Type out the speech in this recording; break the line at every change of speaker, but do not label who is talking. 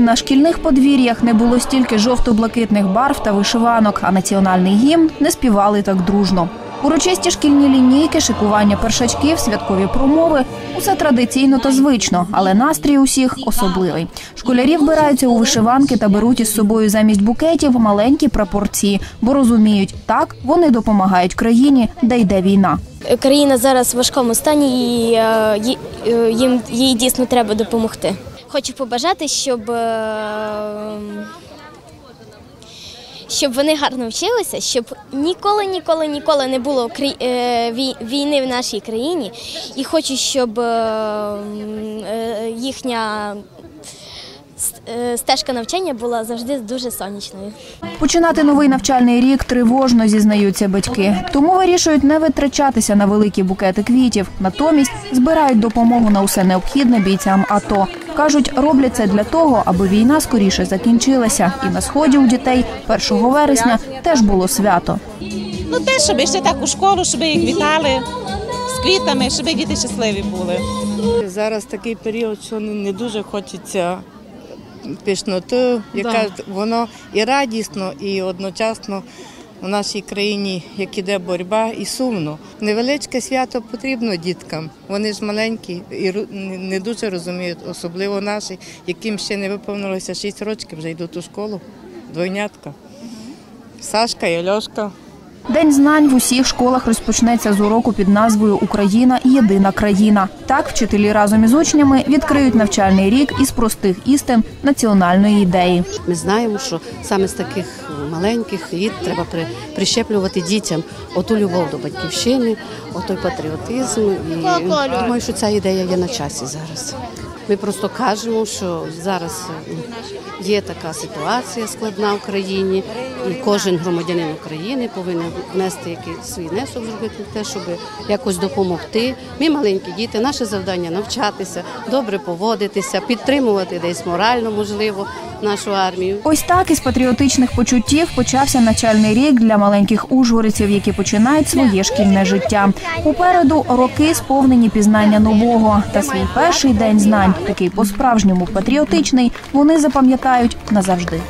на шкільних подвір'ях не було стільки жовто-блакитних барв та вишиванок, а національний гімн не співали так дружно. Урочисті шкільні лінійки, шикування першачків, святкові промови усе традиційно та звично, але настрій усіх особливий. Школярі вбираються у вишиванки та беруть із собою замість букетів маленькі прапорці, бо розуміють, так вони допомагають країні, де йде війна.
Країна зараз в важкому стані і е, е, їм їй дійсно треба допомогти. Хочу побажати, щоб, е, щоб вони гарно вчилися, щоб ніколи, ніколи, ніколи не було е, вій- війни в нашій країні. І хочу, щоб е, їхня стежка навчання була завжди дуже сонячною.
Починати новий навчальний рік тривожно зізнаються батьки. Тому вирішують не витрачатися на великі букети квітів. Натомість збирають допомогу на усе необхідне бійцям АТО. Кажуть, роблять це для того, аби війна скоріше закінчилася. І на сході у дітей 1 вересня теж було свято.
Ну те, щоб ще так у школу, щоб їх вітали з квітами, щоб діти щасливі були.
Зараз такий період, що не дуже хочеться пишноти, яка воно і радісно, і одночасно в нашій країні, як іде боротьба, і сумно. Невеличке свято потрібно діткам. Вони ж маленькі і не дуже розуміють, особливо наші, яким ще не виповнилося 6 років, вже йдуть у школу. Двойнятка. Сашка і Альошка.
День знань в усіх школах розпочнеться з уроку під назвою Україна єдина країна. Так вчителі разом із учнями відкриють навчальний рік із простих істин національної ідеї.
Ми знаємо, що саме з таких маленьких літ треба прищеплювати дітям оту любов до батьківщини, отой патріотизм. І думаю, що ця ідея є на часі зараз. Ми просто кажемо, що зараз е, є така ситуація складна в країні, і кожен громадянин України повинен внести якийсь свій внесок зробити те, щоб якось допомогти. Ми маленькі діти, наше завдання навчатися, добре поводитися, підтримувати десь морально, можливо, нашу армію.
Ось так із патріотичних почуттів почався навчальний рік для маленьких ужгориців, які починають своє шкільне життя. Попереду роки сповнені пізнання нового та свій перший день знань, такий по-справжньому патріотичний, вони запам'ятають назавжди.